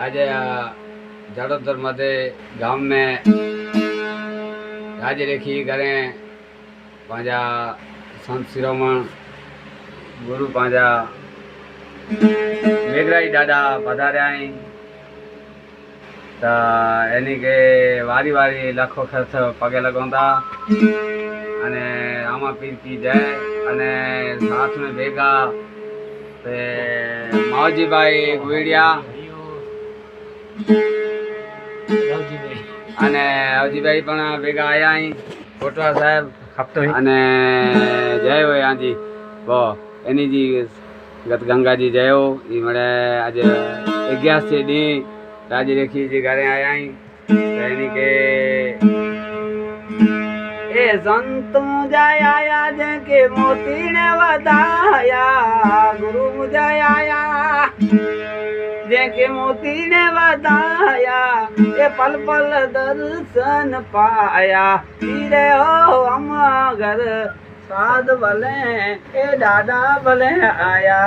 આજે આ જાડોદર मध्य गांव में राज रेखी करें पंहिंजा संत शिरोमण गुरु पंहिंजा મેઘરાઈ દાદા પધાર્યા અહીં त इन खे वारी वारी लखो खर्च पगे लॻंदा अने आमा पीर की जय अने साथ में भेगा ते माओजी भाई गुड़िया અને અવજીભાઈ પણ ભેગા આવ્યા અહીં કોટવા સાહેબ ખપતો અને જય હોય આજી બો એની જી ગત ગંગાજી જયો એ મળે આજે અગિયારસી દી राज लखी जे घर आया आई रहनी के ए संत जाय आया जे के मोती ने वदाया गुरु मुजाय आया। जेके मोती ने वधाया ए पल पल दर्शन पाया। पीरे ओ अमा घर साध भले ए दादा भले आया.